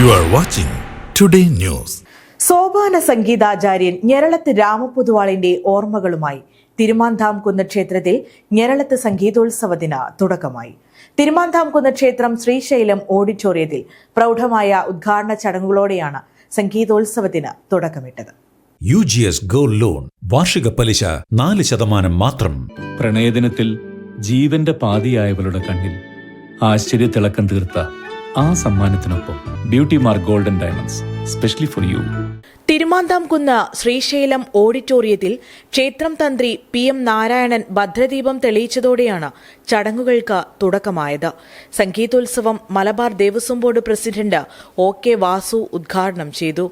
You are watching today news സോപാന സംഗീതാചാര്യൻ ഞെരളത്ത് രാമപൊതുവാളിന്റെ ഓർമ്മകളുമായി. തിരുമാന്താംകുന്ന് ക്ഷേത്രത്തിൽ ഞെരളത്ത് ദിന തുടക്കമായി. തിരുമാന്താംകുന്ന് ക്ഷേത്രം ശ്രീശൈലം ഓഡിറ്റോറിയത്തിൽ പ്രൗഢമായ ഉദ്ഘാടന ചടങ്ങുകളോടെയാണ് സംഗീതോത്സവത്തിന് തുടക്കമിട്ടത്. U G S gold loan വാർഷിക പലിശ നാല് ശതമാനം മാത്രം. പ്രണയദിനത്തിൽ ജീവന്റെ പാതിയായവളുടെ കണ്ണിൽ ആശ്ചര്യത്തിളക്കം തീർത്ത ആ സമ്മാനത്തിനൊപ്പം Beauty Mark golden diamonds specially for you Thirumanthamkunnu Srisailam ഓഡിറ്റോറിയത്തിൽ ക്ഷേത്രം തന്ത്രി പി എം നാരായണൻ ഭദ്രദീപം തെളിയിച്ചതോടെയാണ് ചടങ്ങുകൾക്ക് തുടക്കമായത്. സംഗീതോത്സവം Malabar Devaswom board president O K Vasu ഉദ്ഘാടനം ചെയ്തു.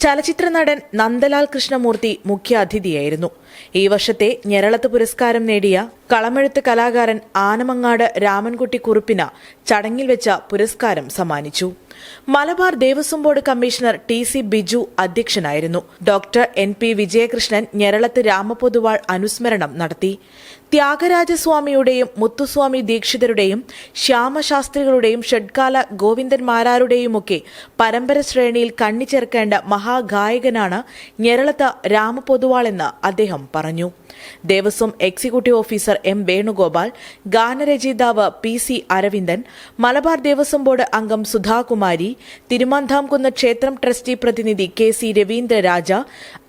ചലച്ചിത്ര നടൻ നന്ദലാൽ കൃഷ്ണമൂർത്തി മുഖ്യാതിഥിയായിരുന്നു. ഈ വർഷത്തെ ഞെരളത്ത് പുരസ്കാരം നേടിയ കളമെഴുത്ത് കലാകാരൻ ആനമങ്ങാട് രാമൻകുട്ടി കുറുപ്പിന് ചടങ്ങിൽ വെച്ച പുരസ്കാരം സമ്മാനിച്ചു. Malabar Devaswom board commissioner T C Biju അധ്യക്ഷനായിരുന്നു. Doctor N P Vijayakrishnan Njeralath Ramapoduval അനുസ്മരണം നടത്തി. ത്യാഗരാജസ്വാമിയുടെയും മുത്തുസ്വാമി ദീക്ഷിതരുടെയും ശ്യാമശാസ്ത്രികളുടെയും ഷഡ്കാല ഗോവിന്ദന്മാരാരുടെയുമൊക്കെ പരമ്പര ശ്രേണിയിൽ കണ്ണിച്ചേർക്കേണ്ട മഹാഗായകനാണ് ഞെരളത്ത് രാമപൊതുവാളെന്ന് അദ്ദേഹം പറഞ്ഞു. Devaswom executive officer M Venugopal ഗാനരചയിതാവ് P C Aravindan Malabar Devaswom board അംഗം സുധാകുമാരി തിരുമാന്താംകുന്ന് ക്ഷേത്രം ട്രസ്റ്റി പ്രതിനിധി K C Raveendraraja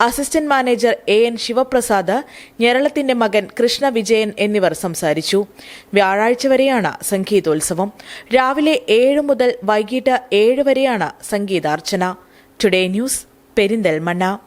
assistant manager A N Sivaprasad ഞെരളത്തിന്റെ മകൻ കൃഷ്ണ വിജയൻ എന്നിവർ സംസാരിച്ചു. വ്യാഴാഴ്ച വരെയാണ് സംഗീതോത്സവം. രാവിലെ ഏഴ് മുതൽ വൈകിട്ട് ഏഴ് വരെയാണ് സംഗീതാർച്ചന. Today news Perinthalmanna.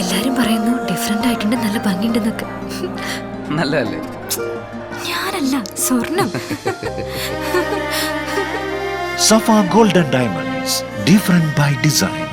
എല്ലാരും പറയുന്നു ഡിഫറെന്റ് ആയിട്ടുണ്ട് നല്ല ഭംഗിയുണ്ടെന്നൊക്കെ. നല്ലതല്ലേ? ഞാനല്ല സ്വർണം. Safa golden diamonds different by design.